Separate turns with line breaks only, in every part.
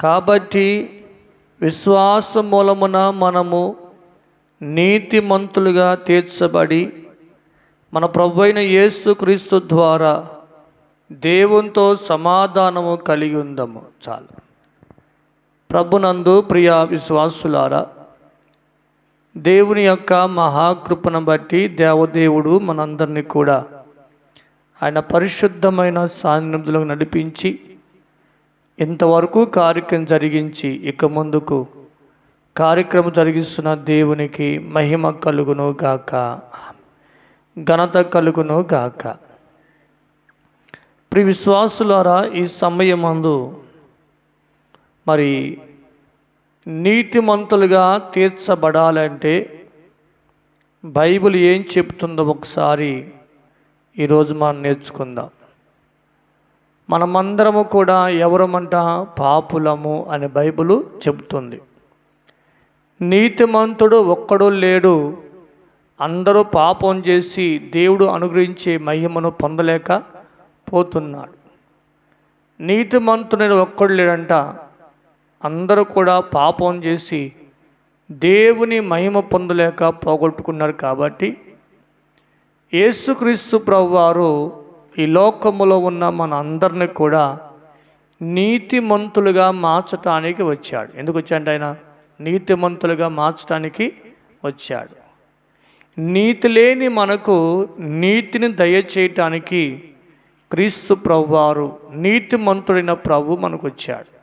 కాబట్టి విశ్వాస మూలమున మనము నీతిమంతులుగా తీర్చబడి మన ప్రభు అయిన యేసుక్రీస్తు ద్వారా దేవునితో సమాధానము కలిగి ఉందము. చాలు. ప్రభునందు ప్రియ విశ్వాసులారా దేవుని యొక్క మహాకృపను బట్టి దేవదేవుడు మనందరినీ కూడా ఆయన పరిశుద్ధమైన సాన్నిధులకు నడిపించి ఇంతవరకు కార్యక్రమం జరిగించి ఇక ముందుకు కార్యక్రమం జరిగిస్తున్న దేవునికి మహిమ కలుగును గాక. ఘనత కలుగును గాక. ప్రి విశ్వాసులారా ఈ సమయమందు మరి నీతిమంతులుగా తీర్చబడాలంటే బైబిల్ ఏం చెప్తుందో ఒకసారి ఈరోజు మనం నేర్చుకుందాం. మనమందరము కూడా ఎవరమంట? పాపులము అని బైబిలు చెబుతుంది. నీతిమంతుడు ఒక్కడు లేడు. అందరూ పాపం చేసి దేవుడు అనుగ్రహించే మహిమను పొందలేక పోతున్నాడు. నీతిమంతుడు ఒక్కడు లేడంట. అందరూ కూడా పాపం చేసి దేవుని మహిమ పొందలేక పోగొట్టుకున్నారు కాబట్టి యేసుక్రీస్తు ప్రభువారు ఈ లోకములో ఉన్న మన అందరిని కూడా నీతిమంతులుగా మార్చటానికి వచ్చాడు. ఎందుకు వచ్చాడు ఆయన? నీతిమంతులుగా మార్చటానికి వచ్చాడు. నీతి లేని మనకు నీతిని దయచేయటానికి క్రీస్తు ప్రభువారు నీతిమంతుడైన ప్రభు మనకు వచ్చాడు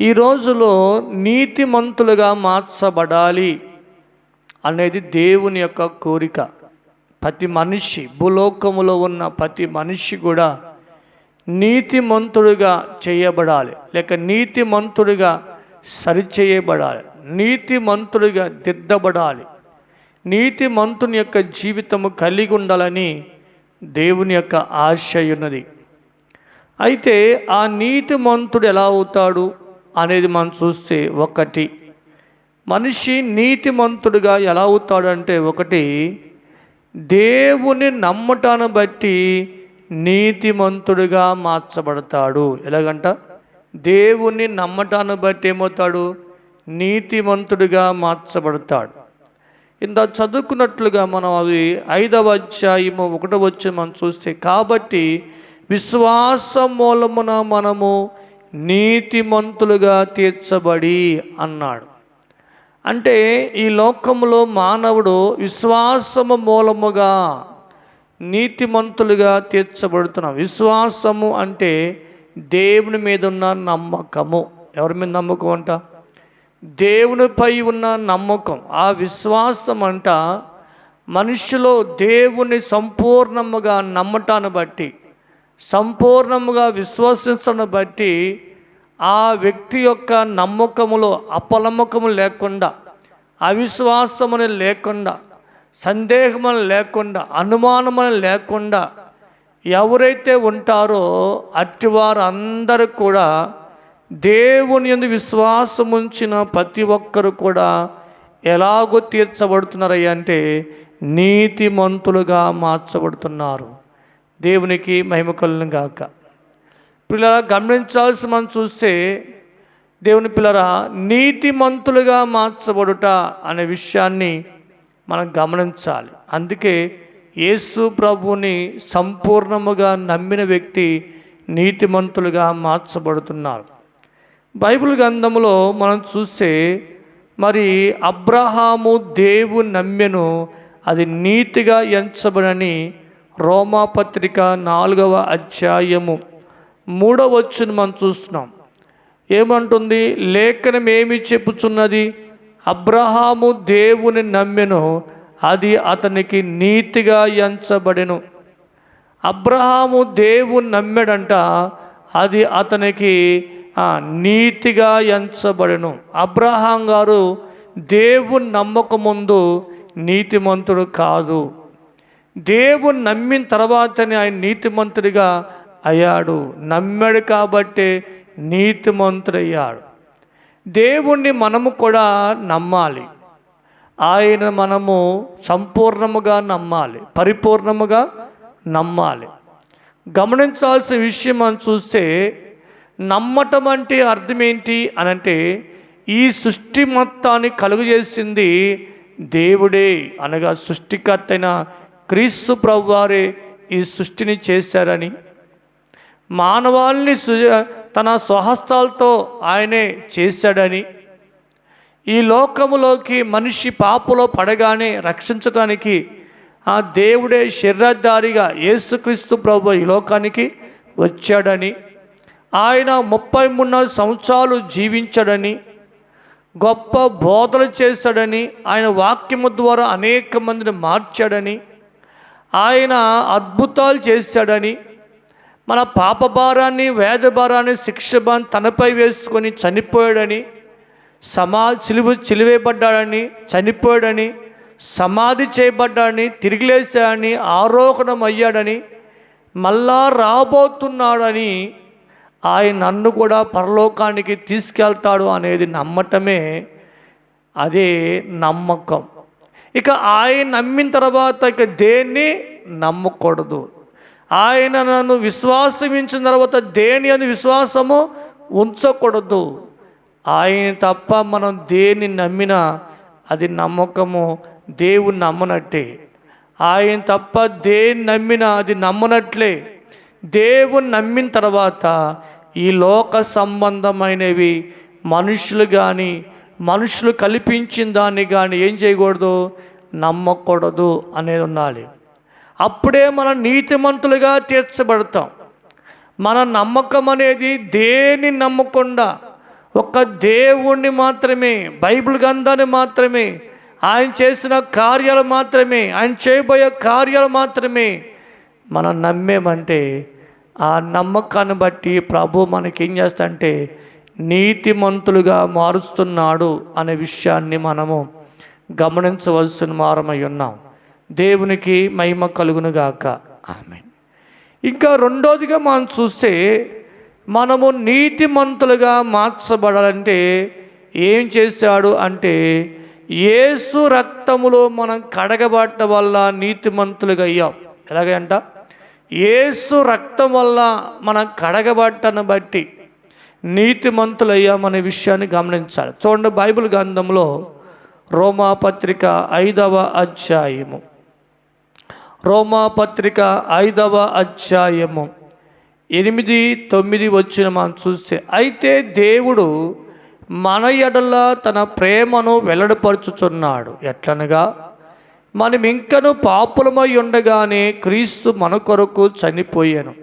ఈ రోజులో నీతిమంతులుగా మార్చబడాలి అనేది దేవుని యొక్క కోరిక. ప్రతి మనిషి భూలోకములో ఉన్న ప్రతి మనిషి కూడా నీతిమంతుడిగా చేయబడాలి. లేక నీతిమంతుడిగా సరిచేయబడాలి. నీతిమంతుడిగా దిద్దబడాలి. నీతిమంతుని యొక్క జీవితము కలిగి ఉండాలని దేవుని యొక్క ఆశ ఉన్నది అయితే ఆ నీతిమంతుడు ఎలా అవుతాడు అనేది మనం చూస్తే ఒకటి. మనిషి నీతిమంతుడిగా ఎలా అవుతాడంటే ఒకటి దేవుని నమ్మటాన్ని బట్టి నీతిమంతుడిగా మార్చబడతాడు. ఎలాగంట? దేవుని నమ్మటాన్ని బట్టి ఏమవుతాడు? నీతిమంతుడిగా మార్చబడతాడు. ఇంత చదువుకున్నట్లుగా మనం అది ఐదవ అధ్యాయము ఒకటో వచ్చి మనం చూస్తే కాబట్టి విశ్వాస మూలమున మనము నీతిమంతులుగా తీర్చబడి అన్నాడు. అంటే ఈ లోకంలో మానవుడు విశ్వాసము మూలముగా నీతిమంతులుగా తీర్చబడుతున్నాం విశ్వాసము అంటే దేవుని మీద ఉన్న నమ్మకము. ఎవరి మీద నమ్మకం అంట? దేవునిపై ఉన్న నమ్మకం. ఆ విశ్వాసం అంట మనిషిలో దేవుని సంపూర్ణముగా నమ్మటాన్ని బట్టి సంపూర్ణముగా విశ్వసించడం బట్టి ఆ వ్యక్తి యొక్క నమ్మకములో అపనమ్మకము లేకుండా అవిశ్వాసమని లేకుండా సందేహమని లేకుండా అనుమానమని లేకుండా ఎవరైతే ఉంటారో అట్టివారు అందరూ కూడా దేవుని ఎందు విశ్వాసం ఉంచిన ప్రతి ఒక్కరు కూడా ఎలాగో తీర్చబడుతున్నారయ్యా అంటే నీతిమంతులుగా మార్చబడుతున్నారు. దేవునికి మహిమ కలుగును పిల్లల పిల్లరా గమనించాల్సి మనం చూస్తే దేవుని పిల్లరా నీతిమంతులుగా మార్చబడుట అనే విషయాన్ని మనం గమనించాలి. అందుకే యేసు ప్రభుని సంపూర్ణముగా నమ్మిన వ్యక్తి నీతిమంతులుగా మార్చబడుతున్నారు. బైబిల్ గ్రంథంలో మనం చూస్తే మరి అబ్రహాము దేవు నమ్మెను అది నీతిగా ఎంచబడని రోమాపత్రిక నాలుగవ అధ్యాయము. మూడో వచ్చును మనం చూస్తున్నాం. ఏమంటుంది? లేఖనం ఏమి చెప్పుచున్నది? అబ్రహాము దేవుని నమ్మెను అది అతనికి నీతిగా ఎంచబడెను. అబ్రహాము దేవుని నమ్మాడంట అది అతనికి నీతిగా ఎంచబడెను. అబ్రహాం గారు దేవుని నమ్మకం ముందు నీతిమంతుడు కాదు. దేవుని నమ్మిన తర్వాతనే ఆయన నీతిమంతుడిగా అయ్యాడు. నమ్మాడు కాబట్టే నీతిమంతుడయ్యాడు. దేవుణ్ణి మనము కూడా నమ్మాలి. ఆయన మనము సంపూర్ణముగా నమ్మాలి. పరిపూర్ణముగా నమ్మాలి. గమనించాల్సిన విషయం మనం చూస్తే నమ్మటం అంటే అర్థం ఏంటి అనంటే ఈ సృష్టి మొత్తాన్ని కలుగజేసింది దేవుడే అనగా సృష్టికర్తైన క్రీస్తు ప్రభువారే ఈ సృష్టిని చేశారని మానవాల్ని తన స్వహస్తాలతో ఆయనే చేశాడని. ఈ లోకములోకి మనిషి పాపలో పడగానే రక్షించడానికి ఆ దేవుడే శరీరధారిగా యేసుక్రీస్తు ప్రభు ఈ లోకానికి వచ్చాడని. ఆయన ముప్పై మూడు సంవత్సరాలు జీవించాడని గొప్ప బోధలు చేశాడని ఆయన వాక్యము ద్వారా అనేక మందిని మార్చాడని ఆయన అద్భుతాలు చేశాడని మన పాప భారాన్ని వేద భారాన్ని శిక్ష తనపై వేసుకొని చనిపోయాడని సమా చిలువ చిలివేయబడ్డాడని చనిపోయాడని సమాధి చేయబడ్డాడని తిరిగిలేసాడని ఆరోహణం అయ్యాడని మళ్ళా రాబోతున్నాడని ఆయన నన్ను కూడా పరలోకానికి తీసుకెళ్తాడు అనేది నమ్మటమే అదే నమ్మకం. ఇక ఆయన నమ్మిన తర్వాత ఇక దేన్ని నమ్మకూడదు? ఆయన నన్ను విశ్వాసమించిన తర్వాత దేని అని విశ్వాసము ఉంచకూడదు. ఆయన తప్ప మనం దేన్ని నమ్మినా అది నమ్మకము దేవుని నమ్మనట్టే. ఆయన తప్ప దేన్ని నమ్మినా అది నమ్మనట్లే. దేవుని నమ్మిన తర్వాత ఈ లోక సంబంధమైనవి మనుషులు కానీ మనుషులు కల్పించిన దాన్ని కానీ ఏం చేయకూడదు? నమ్మకూడదు అనేది ఉండాలి. అప్పుడే మనం నీతిమంతులుగా తీర్చబడతాం. మన నమ్మకం అనేది దేని నమ్మకుండా ఒక దేవుణ్ణి మాత్రమే బైబిల్ గ్రంథాన్ని మాత్రమే ఆయన చేసిన కార్యాలు మాత్రమే ఆయన చేయబోయే కార్యాలు మాత్రమే మనం నమ్మేమంటే ఆ నమ్మకాన్ని బట్టి ప్రభు మనకి ఏం చేస్తాడంటే నీతిమంతులుగా మారుస్తున్నాడు అనే విషయాన్ని మనము గమనించవలసిన వారమై ఉన్నాం. దేవునికి మహిమ కలుగునుగాక ఆమె ఇంకా రెండోదిగా మనం చూస్తే మనము నీతిమంతులుగా మార్చబడాలంటే ఏం చేశాడు అంటే యేసు రక్తములో మనం కడగబడ్డ వల్ల నీతిమంతులుగా అయ్యాం. ఎలాగంట? యేసు రక్తం వల్ల మనం కడగబట్టను బట్టి నీతిమంతులు అయ్యామనే విషయాన్ని గమనించాలి. చూడండి బైబిల్ గ్రంథంలో రోమా పత్రిక ఐదవ అధ్యాయము. రోమా పత్రిక ఐదవ అధ్యాయము. ఎనిమిది తొమ్మిది వచ్చిన మనం చూస్తే అయితే దేవుడు మన ఎడల తన ప్రేమను వెల్లడిపరుచుచున్నాడు. ఎట్లనగా? మనం ఇంకను పాపులమై ఉండగానే క్రీస్తు మన కొరకు చనిపోయాను.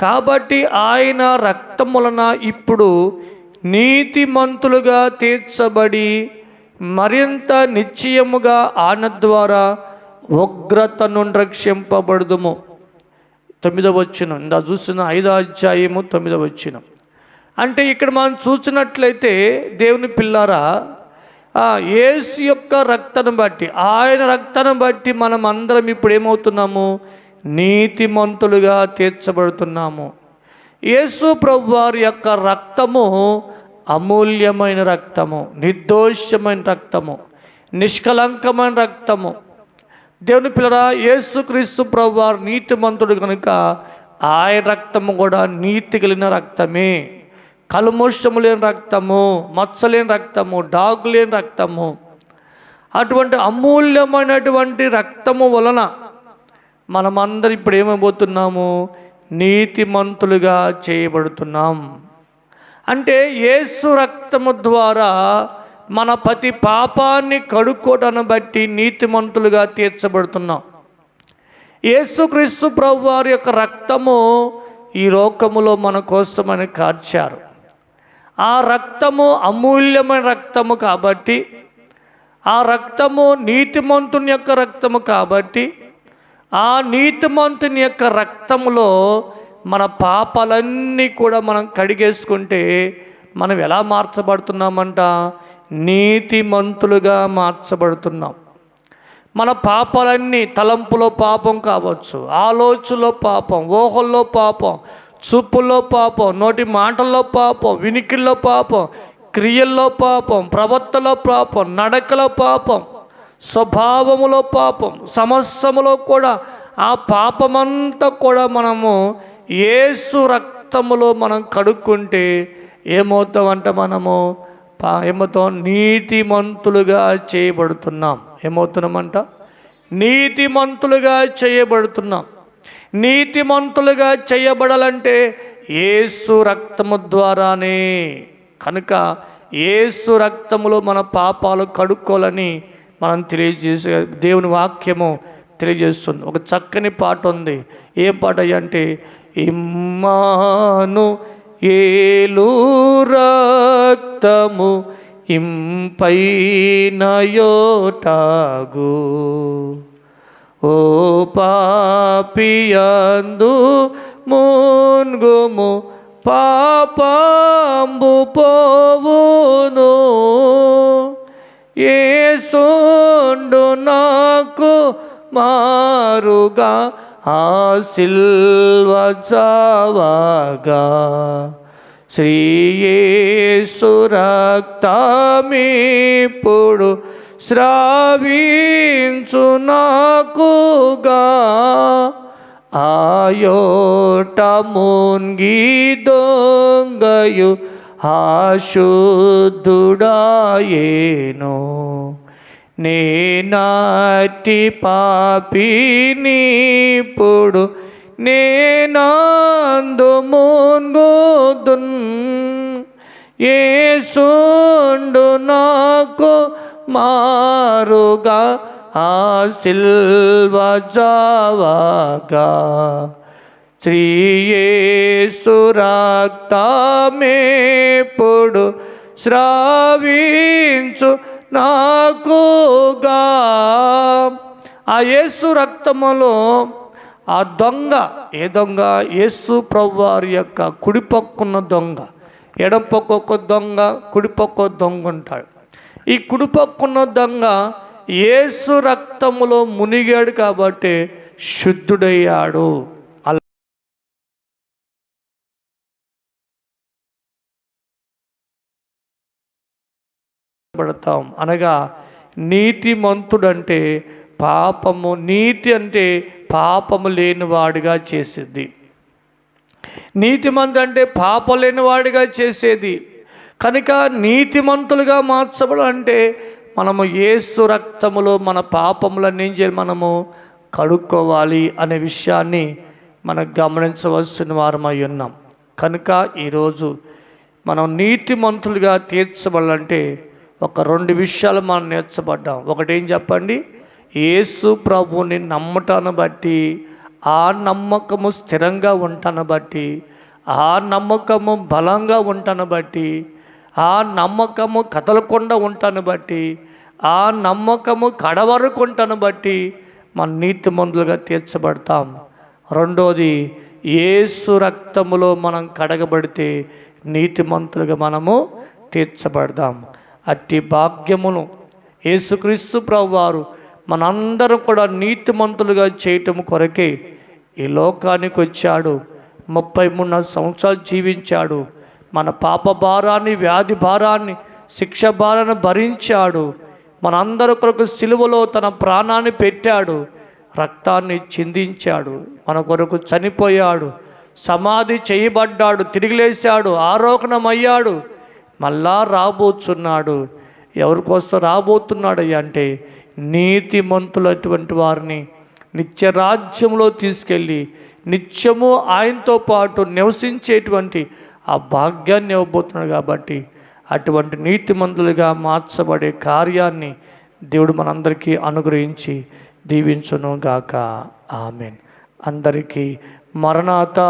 కాబట్టి ఆయన రక్తములన ఇప్పుడు నీతిమంతులుగా తీర్చబడి మరింత నిశ్చయముగా ఆయన ద్వారా ఉగ్రత నుండి రక్షింపబడదుము. తొమ్మిదవ వచ్చిన ఇందా చూసిన ఐదో అధ్యాయము తొమ్మిదవ వచ్చిన. అంటే ఇక్కడ మనం చూసినట్లయితే దేవుని పిల్లారా ఏసు యొక్క రక్తను బట్టి ఆయన రక్తను బట్టి మనం అందరం ఇప్పుడు ఏమవుతున్నాము? నీతిమంతులుగా తీర్చబడుతున్నాము. యేసు ప్రభువారి యొక్క రక్తము అమూల్యమైన రక్తము నిర్దోషమైన రక్తము నిష్కలంకమైన రక్తము. దేవుని పిల్లరా యేసుక్రీస్తు ప్రభు వారు నీతిమంతుడు కనుక ఆయన రక్తము కూడా నీతి కలిగిన రక్తమే. కలుమోషము లేని రక్తము మచ్చలేని రక్తము డాగు లేని రక్తము. అటువంటి అమూల్యమైనటువంటి రక్తము వలన మనమందరం ఇప్పుడు ఏమైపోతున్నాము? నీతిమంతులుగా చేయబడుతున్నాం. అంటే యేసు రక్తము ద్వారా మన ప్రతి పాపాన్ని కడుక్కోటను బట్టి నీతిమంతులుగా తీర్చబడుతున్నాం. యేసుక్రీస్తు ప్రభు వారి యొక్క రక్తము ఈ లోకములో మన కోసమని కార్చారు. ఆ రక్తము అమూల్యమైన రక్తము కాబట్టి ఆ రక్తము నీతిమంతుని యొక్క రక్తము కాబట్టి ఆ నీతిమంతుని యొక్క రక్తములో మన పాపాలన్నీ కూడా మనం కడిగేసుకుంటే మనం ఎలా మార్చబడుతున్నామంట? నీతిమంతులుగా మార్చబడుతున్నాం. మన పాపాలన్నీ తలంపులో పాపం కావచ్చు ఆలోచనలో పాపం ఊహల్లో పాపం చూపుల్లో పాపం నోటి మాటల్లో పాపం వినికిల్లో పాపం క్రియల్లో పాపం ప్రవర్తలో పాపం నడకలో పాపం స్వభావములో పాపం సమస్యములో కూడా ఆ పాపమంతా కూడా మనము ఏసు రక్తములో మనం కడుక్కుంటే ఏమవుతామంటే మనము ఏమవుతాం? నీతిమంతులుగా చేయబడుతున్నాం. ఏమవుతున్నామంట? నీతిమంతులుగా చేయబడుతున్నాం. నీతిమంతులుగా చేయబడాలంటే ఏసు రక్తము ద్వారానే. కనుక ఏసు రక్తములో మన పాపాలు కడుక్కోవాలని మనం తెలియజేసే దేవుని వాక్యము తెలియజేస్తుంది. ఒక చక్కని పాట ఉంది. ఏం పాట అంటే ఇమ్మాను ఏలూరక్తము రక్తము ఇంపైన ఓ పాపియందు మున్గుము పాపంబు పోవును. ఏసుండు నాకు మారుగా ఆ శ్రీయేసురక్తమిప్పుడు శ్రావించు నాకుగా. ఆయోట మున్గి దొంగయు ఆశుద్ధుడాయేనో. నేనాటి పాపినిప్పుడు నేనందు మున్గుదున్ ఏసుండు నాకు మారుగా ఆ సిల్వ జావాగా. శ్రీయేసు రక్తమేప్పుడు శ్రావించు నాకుగా ఆ యేసు రక్తములో ఆ దొంగ ఏ దొంగ? యేసు ప్రభువారి యొక్క కుడిపక్కున్న దొంగ. ఎడం పక్క ఒక దొంగ కుడిపక్క దొంగ ఉంటాడు. ఈ కుడిపక్కున్న దొంగ యేసు రక్తములో మునిగాడు కాబట్టి శుద్ధుడయ్యాడు. పడతాం అనగా నీతిమంతుడంటే పాపము నీతి అంటే పాపము లేనివాడిగా చేసేది. నీతిమంతు అంటే పాప లేనివాడిగా చేసేది. కనుక నీతిమంతులుగా మార్చబడాలంటే మనము ఏసు రక్తములో మన పాపములన్నీ చేయాలి మనము కడుక్కోవాలి అనే విషయాన్ని మనం గమనించవలసిన వారమై ఉన్నాం. కనుక ఈరోజు మనం నీతిమంతులుగా తీర్చబడాలంటే ఒక రెండు విషయాలు మనం నేర్చబడ్డాం. ఒకటి ఏం చెప్పండి? యేసు ప్రభుని నమ్మటాన్ని బట్టి ఆ నమ్మకము స్థిరంగా ఉంటాను బట్టి ఆ నమ్మకము బలంగా ఉంటాను బట్టి ఆ నమ్మకము కదలకుండా ఉంటాను బట్టి ఆ నమ్మకము కడవరకు ఉంటాను బట్టి మన నీతిమంతులుగా తీర్చబడతాం. రెండోది ఏసు రక్తములో మనం కడగబడితే నీతిమంతులుగా మనము తీర్చబడదాము అట్టి భాగ్యమును యేసుక్రీస్తు ప్రభువారు మనందరం కూడా నీతిమంతులుగా చేయటం కొరకే ఈ లోకానికి వచ్చాడు. ముప్పై మూడున్నర సంవత్సరాలు జీవించాడు. మన పాప భారాన్ని వ్యాధి భారాన్ని శిక్ష భారాన్ని భరించాడు. మనందరి కొరకు సిలువలో తన ప్రాణాన్ని పెట్టాడు. రక్తాన్ని చిందించాడు. మన కొరకు చనిపోయాడు. సమాధి చేయబడ్డాడు. తిరిగి లేచాడు. ఆరోహణమయ్యాడు. మళ్ళా రాబోతున్నాడు ఎవరి కోసం రాబోతున్నాడు అంటే నీతిమంతులటువంటి వారిని నిత్య రాజ్యంలో తీసుకెళ్ళి నిత్యము ఆయనతో పాటు నివసించేటువంటి ఆ భాగ్యాన్ని ఇవ్వబోతున్నాడు కాబట్టి అటువంటి నీతిమంతులుగా మార్చబడే కార్యాన్ని దేవుడు మనందరికీ అనుగ్రహించి దీవించును గాక ఆమెన్. అందరికీ మరణాత.